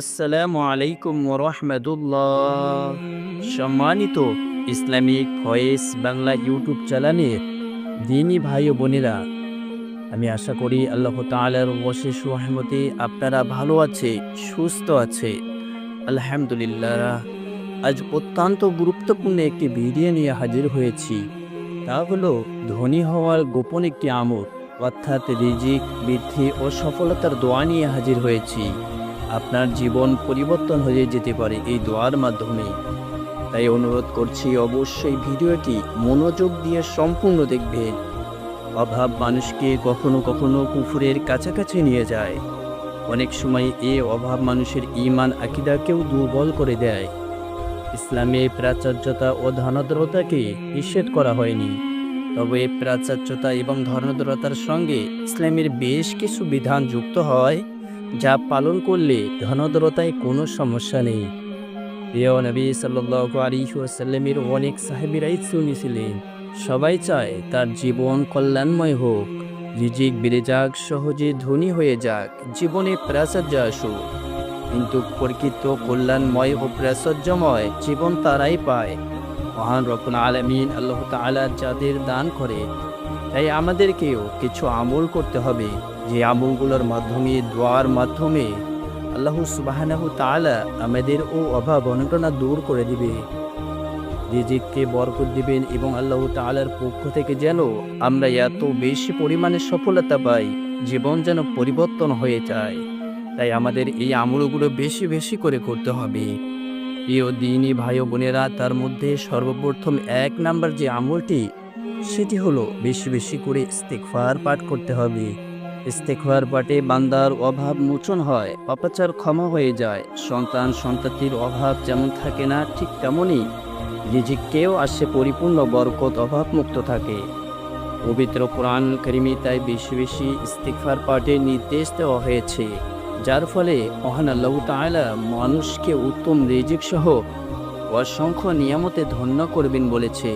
আসসালামু আলাইকুম রহমতুল্লাহ সম্মানিত ইসলামিক ভয়েস বাংলা ইউটিউব চ্যানেলে দিনী ভাই ও বোনেরা আমি আশা করি আল্লাহ তালার অশেষ রহমতে আপনারা ভালো আছে সুস্থ আছে। আলহামদুলিল্লাহ। আজ অত্যন্ত গুরুত্বপূর্ণ একটি ভিডিও নিয়ে হাজির হয়েছি। তা হলো ধনী হওয়ার গোপন একটি আমর অর্থাৎ রিজিক বৃদ্ধি ও সফলতার দোয়া নিয়ে হাজির হয়েছি। আপনার জীবন পরিবর্তন হয়ে যেতে পারে এই দোয়ার মাধ্যমে। তাই অনুরোধ করছি অবশ্যই ভিডিওটি মনোযোগ দিয়ে সম্পূর্ণ দেখবেন। অভাব মানুষকে কখনো কখনো কুফুরের কাছাকাছি নিয়ে যায়। অনেক সময় এ অভাব মানুষের ইমান আকিদাকেও দুর্বল করে দেয়। ইসলামে প্রাচার্যতা ও ধনদ্রতাকে নিষেধ করা হয়নি। তবে প্রাচার্যতা এবং ধনদ্রতার সঙ্গে ইসলামের বেশ কিছু বিধান যুক্ত হয়। যা পালন করলে ধনদ্রতায় কোনো সমস্যা নেই। প্রিয় নবী সাল্লাহ আলিহাসাল্লামের অনেক সাহেবেরাই শুনেছিলেন, সবাই চায় তার জীবন কল্যাণময় হোক, রিজিক বেড়ে যাক, সহজে ধনী হয়ে যাক, জীবনে প্রাচার্য আসুক। কিন্তু প্রকৃত কল্যাণময় ও প্রাচুর্যময় জীবন তারাই পায়। মহান রকম আলমিন আল্লাহ তালা যাদের দান করে, তাই আমাদেরকেও কিছু আমল করতে হবে। যে আমলগুলোর মাধ্যমে, দোয়ার মাধ্যমে আল্লাহ সুবাহানাহু তালা আমাদের ও অভাব অনটনা দূর করে দিবে। রিজিককে বরকত দিবেন এবং আল্লাহ তালার পক্ষ থেকে যেন আমরা এত বেশি পরিমাণে সফলতা পাই, জীবন যেন পরিবর্তন হয়ে যায়। তাই আমাদের এই আমলগুলো বেশি বেশি করে করতে হবে। প্রিয় দিনই ভাই বোনেরা, তার মধ্যে সর্বপ্রথম এক নাম্বার যে আমলটি, সেটি হলো বেশি বেশি করে ইস্তেকফার পাঠ করতে হবে। ইস্তেকফার পাঠে বান্দার অভাব মোচন হয়, অপাচার ক্ষমা হয়ে যায়। সন্তান সন্ততির অভাব যেমন থাকে না, ঠিক তেমনই রিজিককেও আসে পরিপূর্ণ বরকত অভাব মুক্ত থাকে। পবিত্র কোরআন করিমি তাই বেশি বেশি ইস্তিকফার পাঠের নির্দেশ দেওয়া হয়েছে, যার ফলে মহান আল্লাহ তাআলা মানুষকে উত্তম রিজিক সহ অসংখ্য নিয়ামতে ধন্য করবেন বলেছে।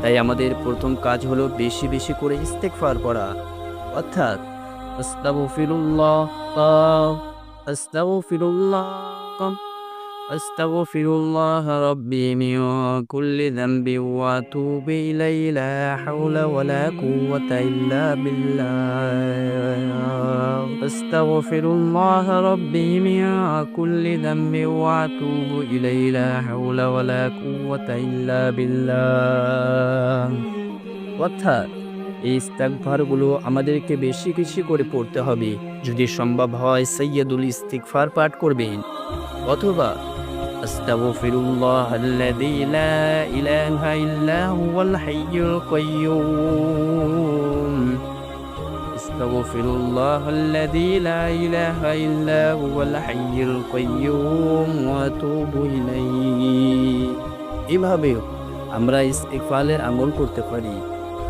তাই আমাদের প্রথম কাজ হলো বেশি বেশি করে ইস্তেকফার পড়া, অর্থাৎ أستغفر الله. أستغفر الله. أستغفر الله ربي من كل ذنب وأتوب إليه. لا حول ولا قوة إلا بالله. أستغفر الله ربي من كل ذنب وأتوب إليه. لا حول ولا قوة إلا بالله. What এই ইস্তাকফারগুলো আমাদেরকে বেশি বেশি করে পড়তে হবে যদি সম্ভব হয় সৈয়দুল ইস্তিকফার পাঠ করবেন অথবা أستغفر الله الذي لا إله إلا هو الحي القيوم أستغفر الله الذي لا إله إلا هو الحي القيوم وأتوب إليه এভাবেও আমরা ইস্তিকফালের আমল করতে পারি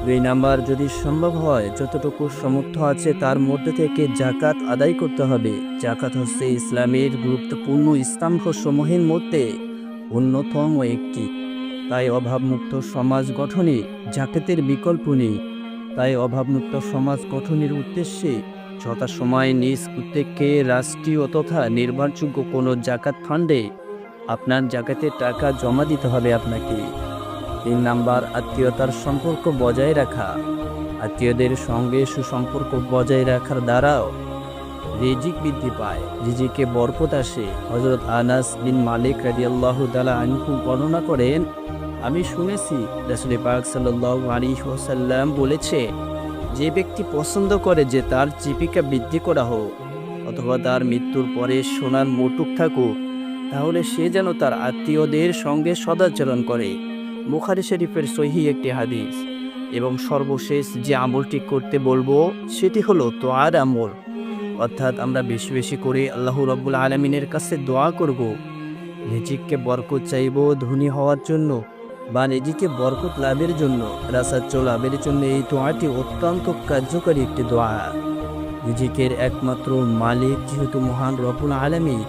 দুই নাম্বার, যদি সম্ভব হয়, যতটুকু সমর্থ আছে তার মধ্যে থেকে জাকাত আদায় করতে হবে। জাকাত হচ্ছে ইসলামের গুরুত্বপূর্ণ স্তম্ভ সমূহের মধ্যে অন্যতম একটি। তাই অভাবমুক্ত সমাজ গঠনে জাকাতের বিকল্প নেই। তাই অভাবমুক্ত সমাজ গঠনের উদ্দেশ্যে যথাসময় নিজ উদ্যোগকে রাষ্ট্রীয় তথা নির্ভরযোগ্য কোনো জাকাত ফান্ডে আপনার জাকাতের টাকা জমা দিতে হবে আপনাকে। তিন নাম্বার, আত্মীয়তার সম্পর্ক বজায় রাখা। আত্মীয়দের সঙ্গে সুসম্পর্ক বজায় রাখার দ্বারাও রিজিক বৃদ্ধি পায়। রিজিকে বরকত আসে। হজরত আনাস বিন মালিক রাজিয়াল্লাহ তালা আনহু বর্ণনা করেন, আমি শুনেছি রাসুল পাক সাল্লাহ আলী বলেছে, যে ব্যক্তি পছন্দ করে যে তার জীবিকা বৃদ্ধি করা হোক, অথবা তার মৃত্যুর পরে সোনার মোটুক থাকুক, তাহলে সে যেন তার আত্মীয়দের সঙ্গে সদাচরণ করে। বুখারি শরীফের সহি একটি হাদিস। এবং সর্বশেষ যে আমলটি করতে বলব, সেটি হলো তোয়ার আমল। অর্থাৎ আমরা বেশি বেশি করে আল্লাহ রব্বুল আলমিনের কাছে দোয়া করব। নিজেকে বরকত চাইব ধনী হওয়ার জন্য বা নিজেকে বরকত লাভের জন্য। রাসাচ্য লাভের জন্য এই দোয়াটি অত্যন্ত কার্যকারী একটি দোয়া। নিজেকের একমাত্র মালিক যেহেতু মহান রবুল আলমী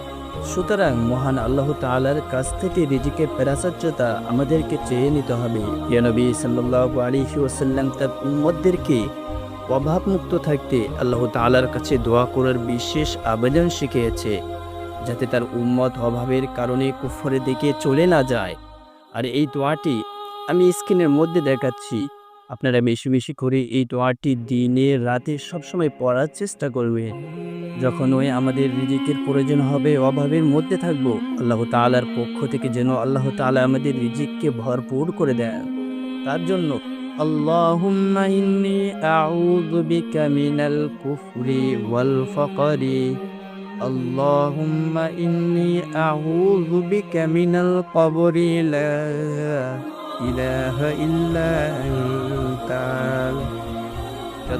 সুতরাং মহান আল্লাহ তালার কাছ থেকে রিজিকের প্রাচার্যতা আমাদেরকে চেয়ে নিতে হবে। নবী সাল্লাহ আলিহি ওসাল্লাম তার উম্মদদেরকে অভাবমুক্ত থাকতে আল্লাহ তালার কাছে দোয়া করার বিশেষ আবেদন শিখিয়েছে, যাতে তার উম্মত অভাবের কারণে কুফরের দিকে চলে না যায়। আর এই দোয়াটি আমি স্ক্রিনের মধ্যে দেখাচ্ছি। আপনারা বেশি বেশি করে এই দোয়াটি দিনে, রাতে সবসময় পড়ার চেষ্টা করবেন যখন ওই আমাদের রিজিকের প্রয়োজন হবে, অভাবের মধ্যে থাকব, আল্লাহ তাআলার পক্ষ থেকে যেন আল্লাহ তাআলা আমাদের রিজিককে ভরপুর করে দেন। তার জন্য ইল্লা আনতা প্রিয়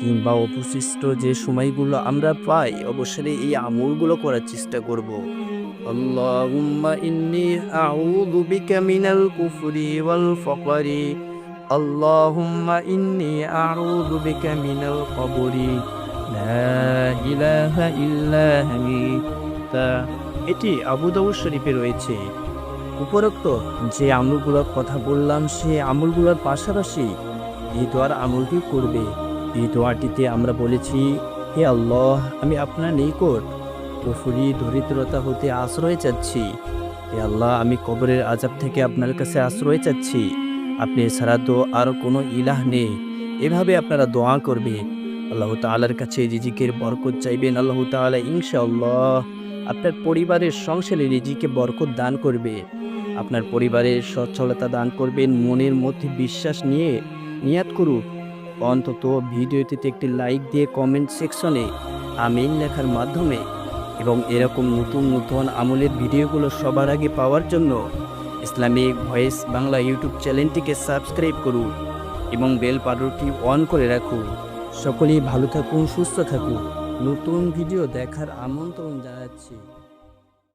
কিংবা অবশিষ্ট যে সময়গুলো আমরা পাই অবশ্যই এই আমলগুলো করার চেষ্টা করব اللهم إني أعوذ بك من الكفر والفقر اللهم إني أعوذ بك من القبر لا إله إلا أنت এটি আবু দাউদ শরীফে রয়েছে উপরোক্ত যে আমলগুলোর কথা বললাম সেই আমলগুলোর পাশাপাশি এই দোয়ার আমলটি করবে এই দোয়াটিতে আমরা বলেছি, হে আল্লাহ, আমি আপনার নিকট কুফুরি দরিদ্রতা হতে আশ্রয় চাচ্ছি। হে আল্লাহ, আমি কবরের আজাব থেকে আপনার কাছে আশ্রয় চাচ্ছি। আপনি ছাড়া তো আর কোনো ইলাহ নেই। এভাবে আপনারা দোয়া করবে। আল্লাহ তাআলার কাছে রিজিকের বরকত চাইবেন, আল্লাহ তাআলা ইনশাআল্লাহ আপনার পরিবারের সংসারে রিজিকে বরকত দান করবে। আপনার পরিবারের সচ্ছলতা দান করবেন, মনের মধ্যে বিশ্বাস নিয়ে নিয়াত করুক। অন্তত ভিডিওটিতে একটি লাইক দিয়ে কমেন্ট সেকশনে আমিন লেখার মাধ্যমে এবং এরকম নতুন নতুন আমলের ভিডিওগুলো সবার আগে পাওয়ার জন্য ইসলামিক ভয়েস বাংলা ইউটিউব চ্যানেলটিকে সাবস্ক্রাইব করুন এবং বেল পাউডারটি অন করে রাখুন। সকলেই ভালো থাকুন, সুস্থ থাকুন। নতুন ভিডিও দেখার আমন্ত্রণ জানাচ্ছি।